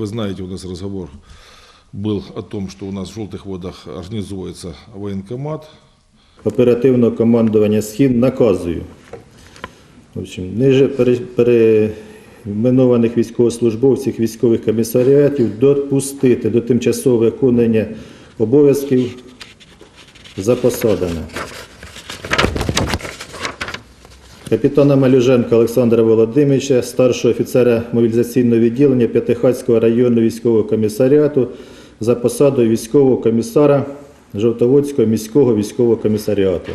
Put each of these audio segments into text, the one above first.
вы знаете, у нас разговор был о том, что у нас в Желтых водах организуется военкомат. оперативного командування «Схід» наказую. В общем, ниже пере- перейменованих військовослужбовців військових комісаріатів допустити до тимчасового виконання обов'язків за посадами. Капітана Малюженка Олександра Володимировича, старшого офіцера мобілізаційного відділення П'ятихатського районного військового комісаріату за посадою військового комісара Жовтоводського міського військового комісаріату.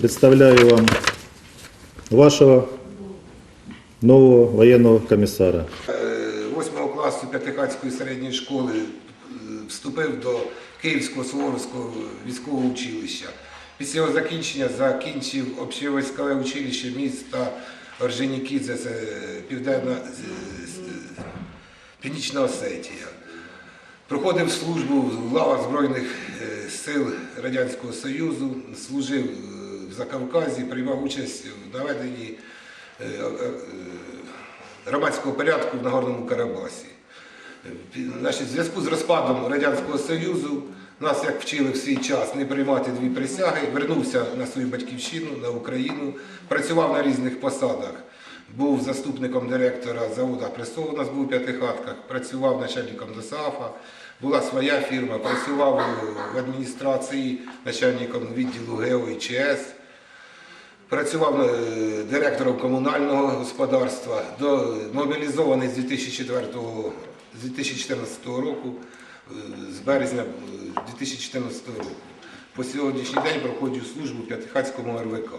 Представляю вам вашого нового воєнного комісара. Е, Восьмого класу П'ятихатської середньої школи е, вступив до Київського Суворовського військового училища. Після його закінчення закінчив общевійськове училище міста Орджонікідзе, це Південна з- з- Північна Осетія. Проходив службу в лавах Збройних е, сил Радянського Союзу, служив е, в Закавказі, приймав участь в наведенні е, е, громадського порядку в Нагорному Карабасі. Е, в зв'язку з розпадом Радянського Союзу нас, як вчили в свій час, не приймати дві присяги, вернувся на свою батьківщину, на Україну, працював на різних посадах. Був заступником директора заводу Пресол, у нас був у п'ятихатках, працював начальником ДОСАФа, була своя фірма, працював в адміністрації начальником відділу ГЕО і ЧС. Працював е, директором комунального господарства, мобілізований з 2004, 2014 року, з березня е, 2014 року. По сьогоднішній день проходжу службу в П'ятихатському РВК.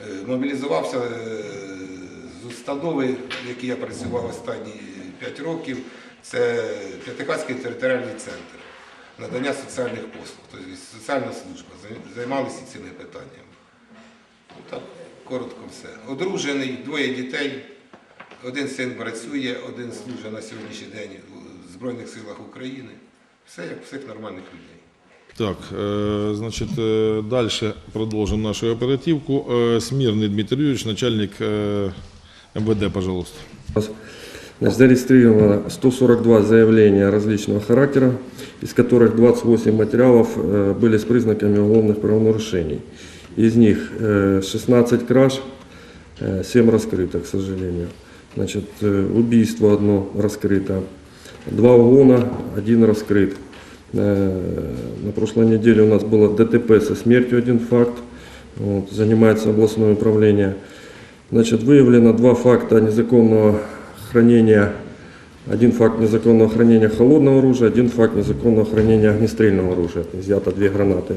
Е, Мобілізувався е, з установи, в якій я працював останні 5 років. Це П'ятихатський територіальний центр надання соціальних послуг, тобто соціальна служба. Зай- Займалися цими питаннями. Ну, Так, коротко все. Одружений, двоє дітей. Один син працює, один служить на сьогоднішній день Збройних силах України. Все як всіх нормальних людей. Так, э, значит, э, дальше продолжим нашу оперативку. Э, Смирный Дмитрий Юрьевич, начальник э, МВД, пожалуйста. Значит, зарегистрировано 142 заявления различного характера, из которых 28 материалов э, были с признаками уголовных правонарушений. Из них э, 16 краж, э, 7 раскрыто, к сожалению. Значит, э, убийство одно раскрыто, Два угона, один раскрыт. Э, На прошлой неделе у нас было ДТП со смертью, один факт. Вот, занимается областное управление. Значит, выявлено два факта незаконного хранения, один факт незаконного хранения холодного оружия, один факт незаконного хранения огнестрельного оружия. Изъято две гранаты.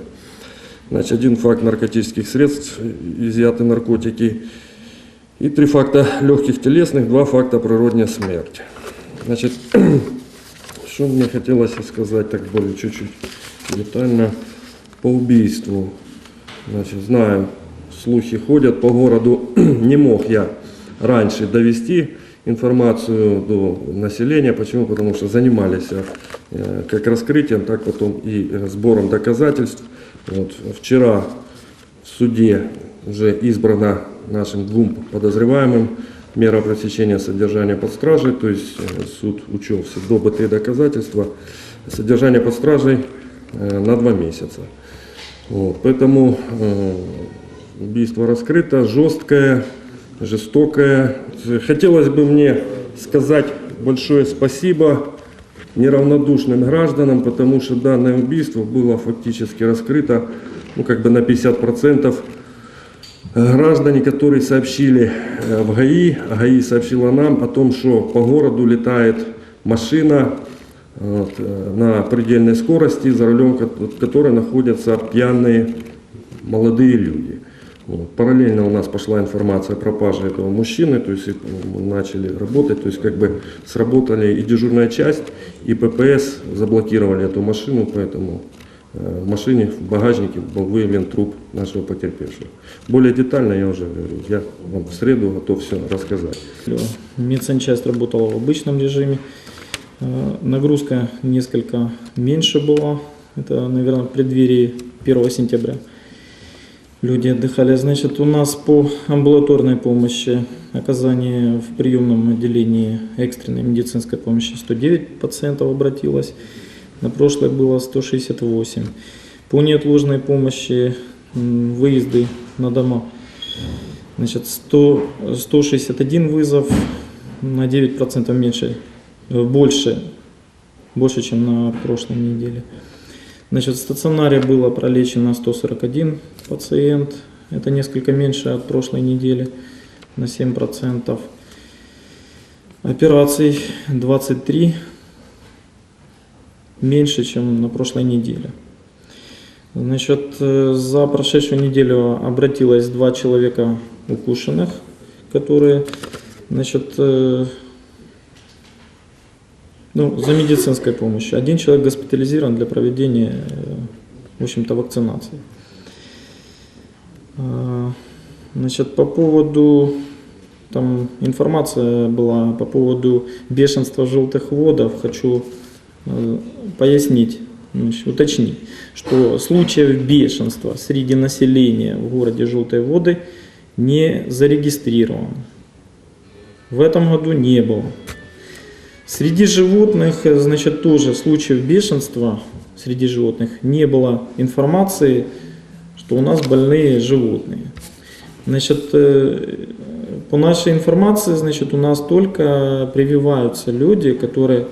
Значит, один факт наркотических средств, изъяты наркотики. И три факта легких телесных, два факта природная смерть. Значит, что мне хотелось сказать так более чуть-чуть детально по убийству. Значит, знаем, слухи ходят по городу. Не мог я раньше довести информацию до населения. Почему? Потому что занимались э, как раскрытием, так потом и сбором доказательств. Вот, вчера в суде уже избрана нашим двум подозреваемым мера пресечения содержания под стражей, то есть э, суд учел все добытые доказательства. Содержание под стражей э, на два месяца. Вот, поэтому э, убийство раскрыто, жесткое, жестокое. Хотелось бы мне сказать большое спасибо неравнодушным гражданам, потому что данное убийство было фактически раскрыто ну, как бы на 50% граждане, которые сообщили э, в ГАИ, а ГАИ сообщила нам о том, что по городу летает машина вот, э, на предельной скорости, за рулем ко- которой находятся пьяные молодые люди. Вот. Параллельно у нас пошла информация о пропаже этого мужчины, то есть э, мы начали работать, то есть как бы сработали и дежурная часть, и ППС заблокировали эту машину, поэтому э, в машине, в багажнике был выявлен труп нашего потерпевшего. Более детально я уже говорю, я вам в среду готов все рассказать. Медсанчасть работала в обычном режиме. Э, Нагрузка несколько меньше была. Это, наверное, в преддверии 1 сентября. люди отдыхали. Значит, у нас по амбулаторной помощи, оказании в приемном отделении экстренной медицинской помощи 109 пациентов обратилось. На прошлое было 168. По неотложной помощи выезды на дома. Значит, 100, 161 вызов, на 9% меньше, э, больше, больше, чем на прошлой неделе. Значит, в стационаре было пролечено 141 пациент, это несколько меньше от прошлой недели, на 7%. Операций 23, меньше, чем на прошлой неделе. Значит, э, за прошедшую неделю обратилось два человека укушенных, которые, значит, э, ну, за медицинской помощью. Один человек госпитализирован для проведения, э, в общем-то, вакцинации. А, Значит, по поводу, там информация была по поводу бешенства желтых водов, хочу пояснить, значит, уточнить, что случаев бешенства среди населения в городе Желтые воды не зарегистрировано. В этом году не было. Среди животных, э, значит, тоже случаев бешенства среди животных не было информации, что у нас больные животные. Значит, э, по нашей информации, значит, у нас только прививаются люди, которые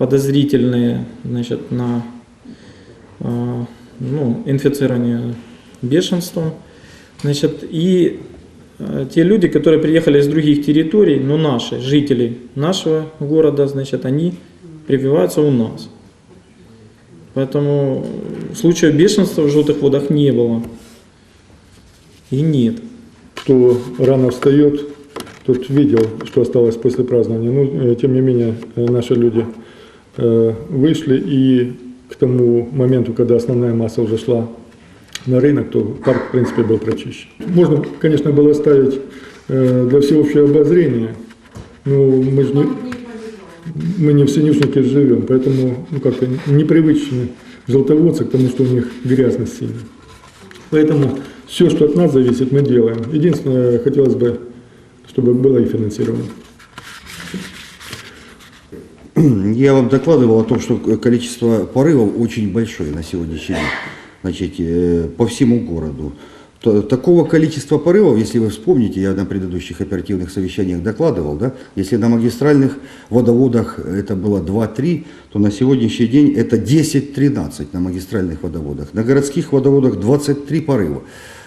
подозрительные, значит, на а, ну, инфицирование бешенством. Значит, и э, те люди, которые приехали из других территорий, но наши, жители нашего города, значит, они прививаются у нас. Поэтому случаев бешенства в желтых водах не было. И нет. кто рано встает, тот видел, что осталось после празднования. Но, э, тем не менее, э, наши люди вышли, и к тому моменту, когда основная масса уже шла на рынок, то парк, в принципе, был прочищен. Можно, конечно, было оставить э, для всеобщего обозрения, но мы же не, мы не в Синюшнике живем, поэтому ну, как-то непривычны желтоводцы к тому, что у них грязность сильная. Поэтому все, что от нас зависит, мы делаем. Единственное, хотелось бы, чтобы было и финансировано. Я вам докладывал о том, что количество порывов очень большое на сегодняшний день, значит, э, по всему городу. Такого количества порывов, если вы вспомните, я на предыдущих оперативных совещаниях докладывал, да, если на магистральных водоводах это было 2-3, то на сегодняшний день это 10-13 на магистральных водоводах. На городских водоводах 23 порыва.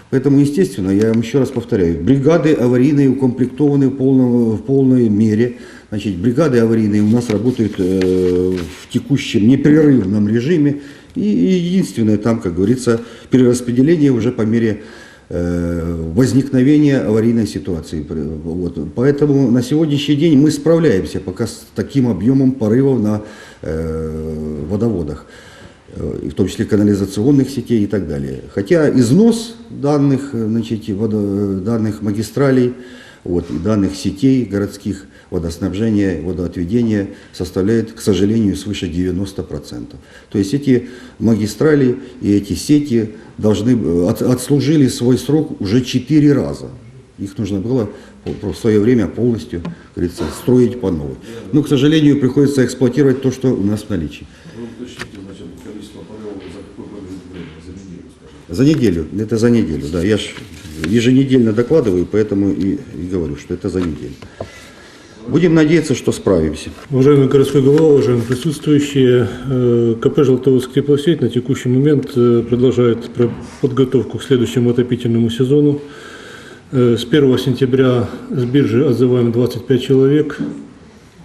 Поэтому, естественно, я вам еще раз повторяю, бригады аварийные укомплектованы в, полном- в полной мере. Значит, бригады аварийные у нас работают э, в текущем непрерывном режиме. И, единственное, там, как говорится, перераспределение уже по мере э, возникновения аварийной ситуации. Вот. Поэтому на сегодняшний день мы справляемся пока с таким объемом порывов на э, водоводах в том числе канализационных сетей и так далее. Хотя износ данных, значит, водо- данных магистралей, вот, и данных сетей городских водоснабжения, водоотведения составляет, к сожалению, свыше 90%. То есть эти магистрали и эти сети должны, э, от- отслужили свой срок уже 4 раза. Их нужно было в свое время полностью, как говорится, строить по новой. Но, к сожалению, приходится эксплуатировать то, что у нас в наличии. За неделю, это за неделю, да. Я ж еженедельно докладываю, поэтому и, и говорю, что это за неделю. Будем надеяться, что справимся. Уважаемый городской глава, уважаемые присутствующие, э, КП «Желтоводск теплосеть» на текущий момент э, продолжает про- подготовку к следующему отопительному сезону. Э, С 1 сентября с биржи отзываем 25 человек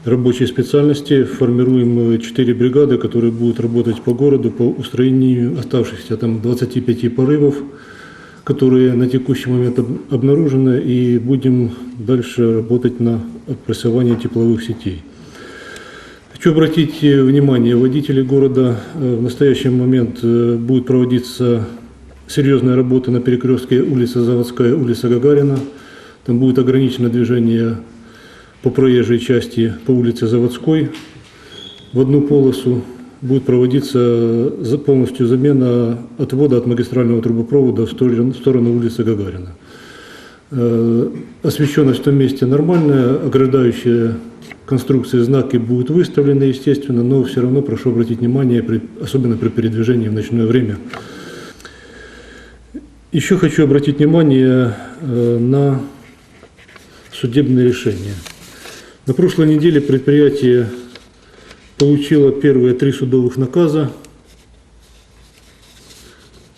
рабочей специальности. Формируем 4 бригады, которые будут работать по городу по устроению оставшихся там 25 порывов, которые на текущий момент об- обнаружены, и будем дальше работать на прессовании тепловых сетей. Хочу обратить э, внимание водителей города. э, В настоящий момент э, будет проводиться серьезная работа на перекрестке улица Заводская, улица Гагарина. Там будет ограничено движение по проезжей части по улице Заводской в одну полосу. Будет проводиться полностью замена отвода от магистрального трубопровода в сторону, улицы Гагарина. Э, Освещенность в том месте нормальная, ограждающие конструкции знаки будут выставлены, естественно, но все равно прошу обратить внимание, особенно при передвижении в ночное время. Еще хочу обратить внимание э, на судебные решения. На прошлой неделе предприятие получило первые три судовых наказа.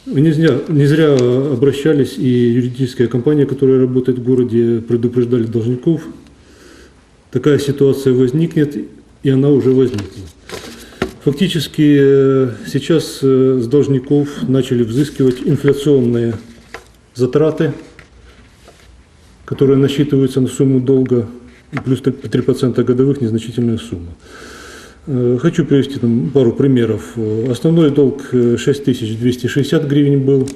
Не зря, не зря обращались и юридическая компания, которая работает в городе, предупреждали должников. Такая ситуация возникнет, и она уже возникла. Фактически э, сейчас э, с должников начали взыскивать инфляционные затраты, которые насчитываются на сумму долга, плюс 3% годовых незначительная сумма. Э, Хочу привести там пару примеров. Э, Основной долг э, 6260 гривен был,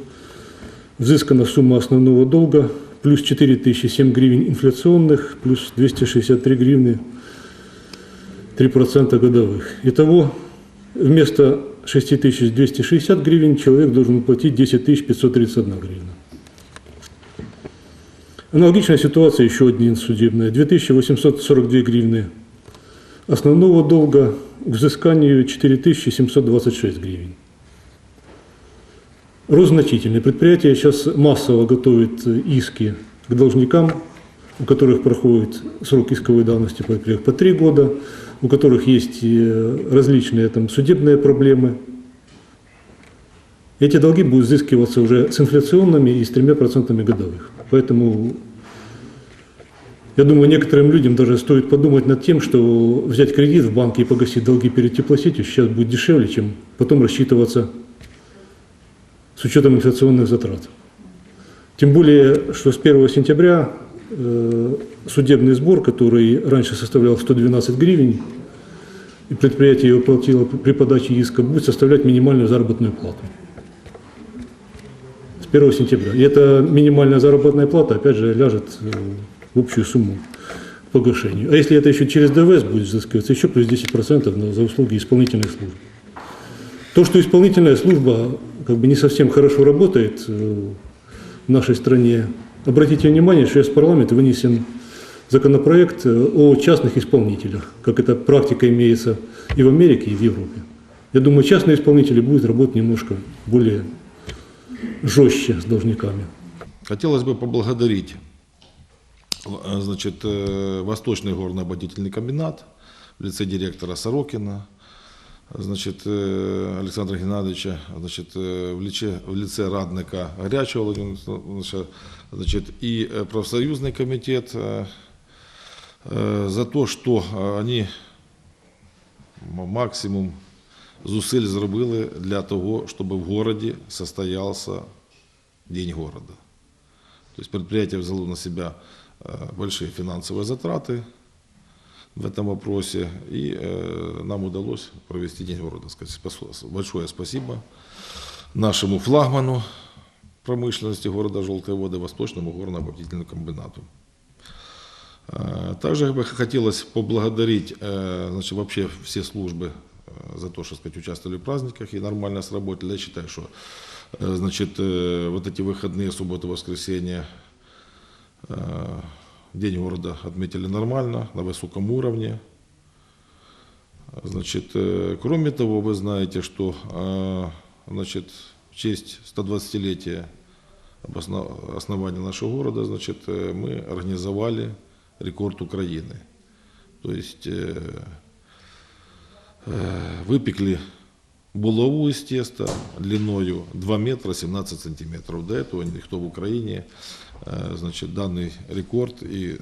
взыскана сумма основного долга, плюс 4007 гривен инфляционных, плюс 263 гривны 3% годовых. Итого вместо 6260 гривен человек должен платить 10531 гривна. Аналогичная ситуация еще один судебная. 2842 гривны основного долга к взысканию 4726 гривен. Рост значительный. Предприятие сейчас массово готовит иски к должникам, у которых проходит срок исковой давности по, по три года, у которых есть э, различные там, судебные проблемы. Эти долги будут взыскиваться уже с инфляционными и с тремя процентами годовых. Поэтому я думаю, некоторым людям даже стоит подумать над тем, что взять кредит в банке и погасить долги перед теплосетью сейчас будет дешевле, чем потом рассчитываться с учетом инфляционных затрат. Тем более, что с 1 сентября э, судебный сбор, который раньше составлял 112 гривен, и предприятие его платило при подаче иска, будет составлять минимальную заработную плату. С 1 сентября. И эта минимальная заработная плата, опять же, ляжет э, в общую сумму погашению. А если это еще через ДВС будет взыскиваться, еще плюс 10% на- за услуги исполнительных служб. То, что исполнительная служба как бы не совсем хорошо работает э, в нашей стране, обратите внимание, что из парламента вынесен законопроект э, о частных исполнителях, как эта практика имеется и в Америке, и в Европе. Я думаю, частные исполнители будут работать немножко более жестче с должниками. Хотелось бы поблагодарить значит, э, Восточный горно-обогатительный комбинат в лице директора Сорокина, значит, э, Александра Геннадьевича, значит, э, в лице, в лице радника Горячего Владимировича, значит, и э, профсоюзный комитет э, э, за то, вони м- максимум зусиль зробили для того, щоб в городі состоявся День города. То есть предприятие взяло на себя э, большие финансовые затраты в этом вопросе, и э, нам удалось провести День города. Сказать спас- большое спасибо нашему флагману промышленности города Желтые воды, Восточному горно-обогатительному комбинату. Э, Также бы хотелось поблагодарить э, значит, вообще все службы э, за то, что сказать, участвовали в праздниках и нормально сработали. Я считаю, что э, значит, э, вот эти выходные, суббота, воскресенье, э, День города отметили нормально, на высоком уровне. Значит, э, кроме того, вы знаете, что э, значит, в честь 120-летия обосно- основания нашего города, значит, э, мы организовали рекорд Украины. То есть э, э, выпекли булаву из теста длиною 2 метра 17 сантиметров. До этого никто в Украине э, значит, данный рекорд и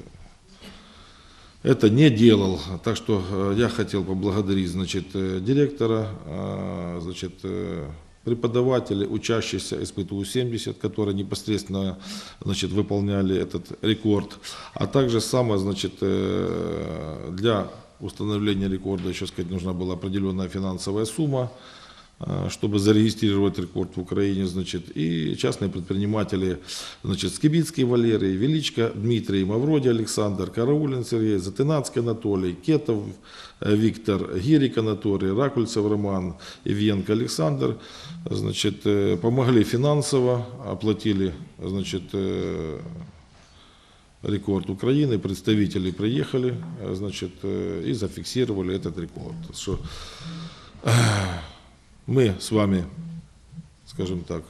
это не делал. Так что э, я хотел поблагодарить значит, э, директора, э, значит, э, преподавателей, учащихся СПТУ-70, которые непосредственно значит, выполняли этот рекорд. А также самое, значит, э, для установления рекорда, еще сказать, нужна была определенная финансовая сумма. А, чтобы зарегистрировать рекорд в Украине, значит, и частные предприниматели, значит, Скибицкий Валерий, Величко Дмитрий, Мавроди Александр, Караулин Сергей, Затынацкий Анатолий, Кетов э, Виктор, Гирик Анатолий, Ракульцев Роман, Ивьенко Александр, значит, э, помогли финансово, оплатили, значит, э, рекорд Украины, представители приехали, э, значит, э, и зафиксировали этот рекорд. Что э, мы з вами, скажімо так,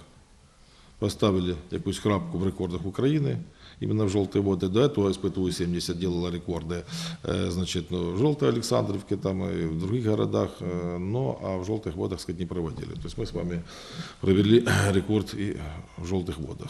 поставили якусь крапку в рекордах України. Именно в желтые воды. До этого СПТУ-70 делала рекорды, э, значит, ну, в Желтой Александровке там и в других городах, э, но а в желтых водах, сказать, не проводили. То есть мы с вами провели рекорд и в желтых водах.